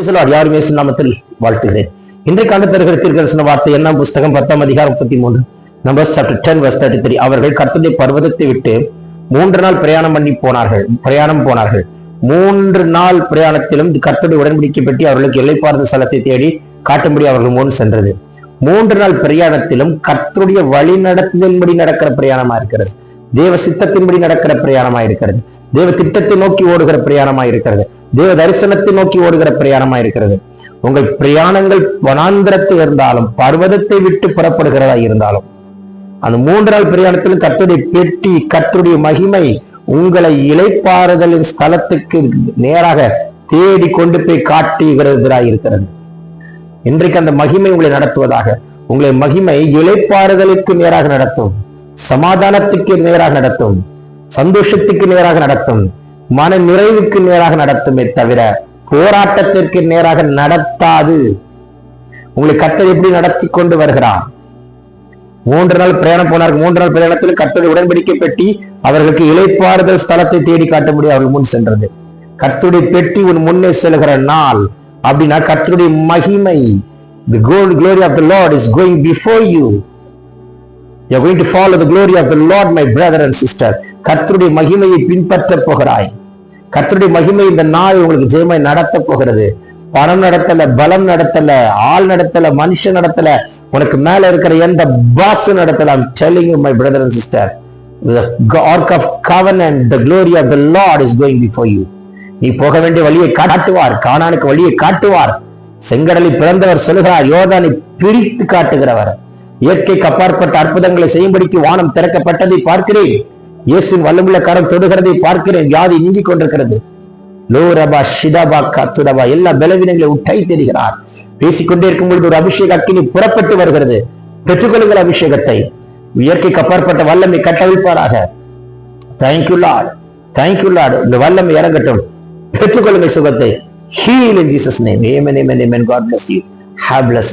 பேசலார் யாரும் நாமத்தில் வாழ்த்துகிறேன். இன்றைக்கு ஆண்டு தருகிற வார்த்தை என்ன? புஸ்தகம் பத்தாம் அதிகாரம் முப்பத்தி மூன்று. Numbers chapter ten verse thirty three அவர்கள் கர்த்தருடைய பர்வதத்தை விட்டு மூன்று நாள் பிரயாணம் பண்ணி போனார்கள். பிரயாணம் போனார்கள். மூன்று நாள் பிரயாணத்திலும் கர்த்தருடைய உடன்படிக்கை பெட்டி அவர்களுக்கு எல்லைப்பார்ந்த ஸ்தலத்தை தேடி காட்டும்படி அவர்கள் முன் சென்றது. மூன்று நாள் பிரயாணத்திலும் கர்த்தருடைய வழி நடத்துதலின்படி நடக்கிற பிரயாணமா இருக்கிறது. தேவ சித்தத்தின்படி நடக்கிற பிரயாணமா இருக்கிறது தேவ திட்டத்தை நோக்கி ஓடுகிற பிரயாணமா இருக்கிறது தேவ தரிசனத்தை நோக்கி ஓடுகிற பிரயாணமா இருக்கிறது உங்கள் பிரயாணங்கள் வனாந்திரத்தில் இருந்தாலும் பர்வதத்தை விட்டு புறப்படுகிறதா இருந்தாலும் அந்த மூன்று நாள் பிரயாணத்திலும் கத்துடைய பெட்டி கத்துடைய மகிமை உங்களை இலைப்பாறுதலின் ஸ்தலத்துக்கு நேராக தேடி கொண்டு போய் காட்டுகிறதா இருக்கிறது இன்றைக்கு அந்த மகிமை உங்களை நடத்துவதாக உங்களை மகிமை இலைப்பாறுதலுக்கு நேராக நடத்தும். சமாதானத்துக்கு நேராக நடத்தும் சந்தோஷத்துக்கு நேராக நடத்தும் மன நிறைவுக்கு நேராக நடத்துமே தவிர போராட்டத்திற்கு நேராக நடத்தாது. உங்களை கத்தர் எப்படி நடத்தி கொண்டு வருகிறார்? மூன்று நாள் பிரயாணம் போனார் மூன்று நாள் பிரயாணத்தில் கர்த்தருடைய உடன்படிக்கை பெட்டி அவர்களுக்கு இலைப்பாறுதல் ஸ்தலத்தை தேடி முடியும் அவர்கள் முன் சென்றது. கர்த்தருடைய பெட்டி உன் முன்னே செல்கிற நாள். அப்படின்னா கர்த்தருடைய மகிமை. The gold glory of the lord is going before you. You going to follow the glory of the lord my brother and sister. கர்த்தருடைய மகிமையை பின்பற்ற போகிறாய். கர்த்தருடைய மகிமை இந்த நாள் உங்களுக்கு ஜெயமாய் நடத்த போகிறது. பணம் நடத்தல பலம் நடத்தல ஆள் நடத்தல மனுஷன் நடத்தல உனக்கு மேல இருக்கிற எந்த பாஸ் நடத்தல I'm telling you my brother and sister the ark of covenant the glory of the lord நீ போக வேண்டிய வழியை காட்டுவார் காணானுக்கு வழியை காட்டுவார். செங்கடலை பிறந்தவர் சொல்லுகிறார் யோதானை பிரித்து காட்டுகிறவர். இயற்கைக்கு அப்பாற்பட்ட அற்புதங்களை செய்யும்படிக்கு வானம் திறக்கப்பட்டதை பார்க்கிறேன். இயேசுவின் வல்லமுள்ள கரம் தொடுகிறதை பார்க்கிறேன். வியாதி நீங்கிக் கொண்டிருக்கிறது. லோரபா ஷிதபா கத்துடபா எல்லா பலவீனங்களை உட்டை தெரிகிறார். பேசிக்கொண்டே இருக்கும் பொழுது ஒரு அபிஷேக அக்கினி புறப்பட்டு வருகிறது. பெற்றுக்கொள்ளுங்கள் அபிஷேகத்தை. இயற்கைக்கு அப்பாற்பட்ட வல்லமை கட்டவிழ்ப்பாராக. Thank you lord thank you lord இந்த வல்லமை இறங்கட்டும். பெற்றுக்கொள்ளுங்கள் சுகத்தை. Heal in Jesus name amen amen amen God bless you have bless